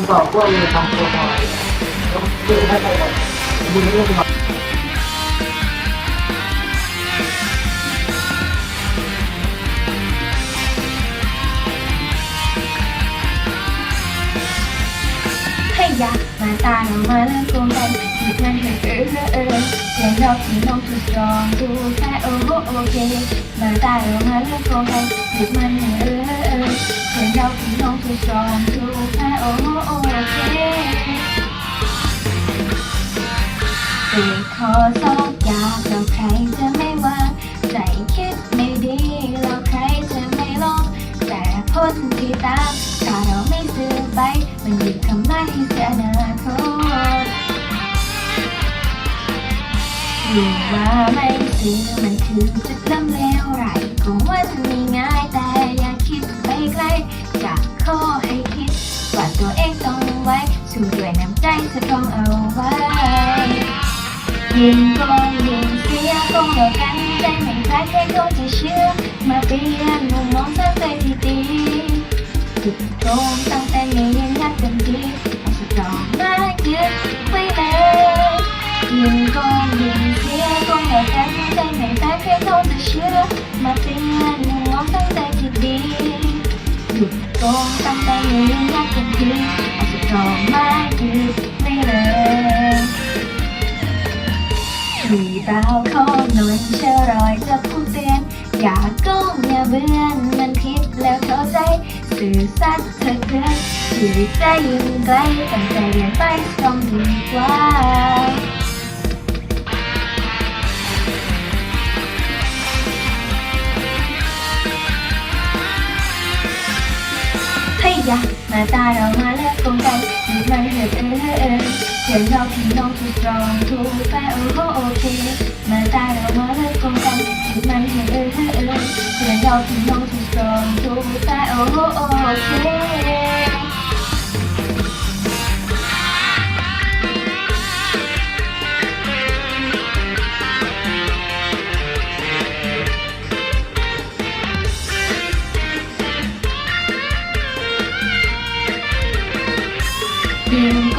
มันบอกว่ามีทำตัวหน่อยแล้วคือให้ไปหมดมึงไม่องมาให้ยามาตาหนูมาเล่นกลมกันหยุดมันเถอะเออเออเออเสียงเราที่นองทุกตรองดูแค่โอ้โหโอ เคมาตาหนูมาเล่นกลมกันหยุดมันเถอะเออเออเออเสียงเราที่น้องทุกตรองดูแค่โอ้โอเคเด็กขอสองอยากเราใครจะไม่วางใจคิดไม่ดีเราใครจะไม่ลองแต่พ้นที่ตามถ้าเราไม่ซื้อไปมันหยุดทำลายให้เสียอนา รู้ว่าไม่ซื้อมันคือจุดล้มเลวไหลก็ว่าจะมีง่ายแต่อย่าคิดไปไกลจะขอให้คิดว่าตัวเองต้องไว้สู้ด้วยน้ำใจสตรองเอาไว้ยิ่งโกงยิ่งเสียโกงเดียวกันใจไม่คล้ายใครก็จะเชื่อมาเปลี่ยนมุมมองสร้างใจที่ดีจุดโกงตั้งแต่นี้ยังยัดเต็ม คล้ายใครก็จะเชื่อมาเปลี่ยนมุมมองสร้งใจที่ดีหยุดโกงตั้งแต่นี้ยังยัดเต็มที่เอาสตรองมายึดไว้เลยที่เปล่าขอหน่อยเชื่อรอยจะพูดเตือนอย่าโกงอย่าเบื่อนมันผิดแล้วเข้าใจสื่อสัตย์เธอเกินชีวิตใจยิ่งไกลตั้งใจเรียนไปต้องดีกว่า ให้ยามาตาเอามาเลิกกงกันหยุดมันเห็นเออเออเดี๋ยวเราพี่น้องถูกตรองถูกแปโอ้โหโอเคมาตายเอามาเลิกกงกันคือมันเถิดเออเออเออเดี๋ยวเราพี่น้อง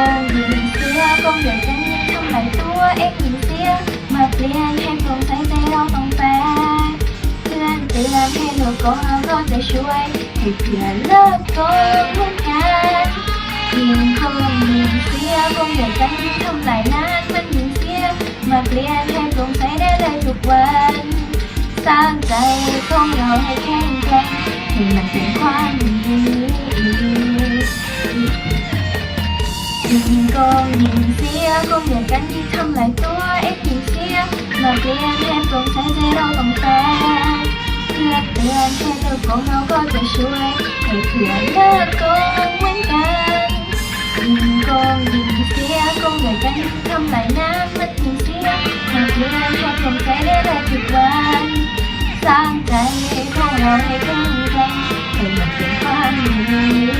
ยิ่งโกงยิ่งเสียโกงเดี๋ยวจะยิ่งทำลายตัวเองยิ่งเสียมาเปลี่ยนให้โปร่งใสใจเราต้องแปลเตือนเตือน กโกงเราก็จะช่วยให้เพื่อนเลิกโกงเสียกงเดี๋ยวจะยิ่งทำลายงานมันยิ่งเสียมาเปลี่ยนให้โปร่งใสได้เลยทุกวันสร้างใจของเราให้แข็งแกร่งให้มันเดียิ่งโกงยิ่งเสียโกงเดียวกันที่ทำลายตัวเองยิ่งเสียมาเปลี่ยนให้โปร่งใสใจเราต้องแฟร์เพื่อเตือนให้เลิกโกงเราก็จะช่วยให้เพื่อนเลิกโกงเหมือนกันยิ่งโกงยิ่งเสียโกงเดียวกันที่ทำลายน้ำมันยิ่งเสียมาเปลี่ยนให้โปร่งใสได้เลยทุกวันสร้างใจของเราให้แข็งแรงให้มันเป็นความดี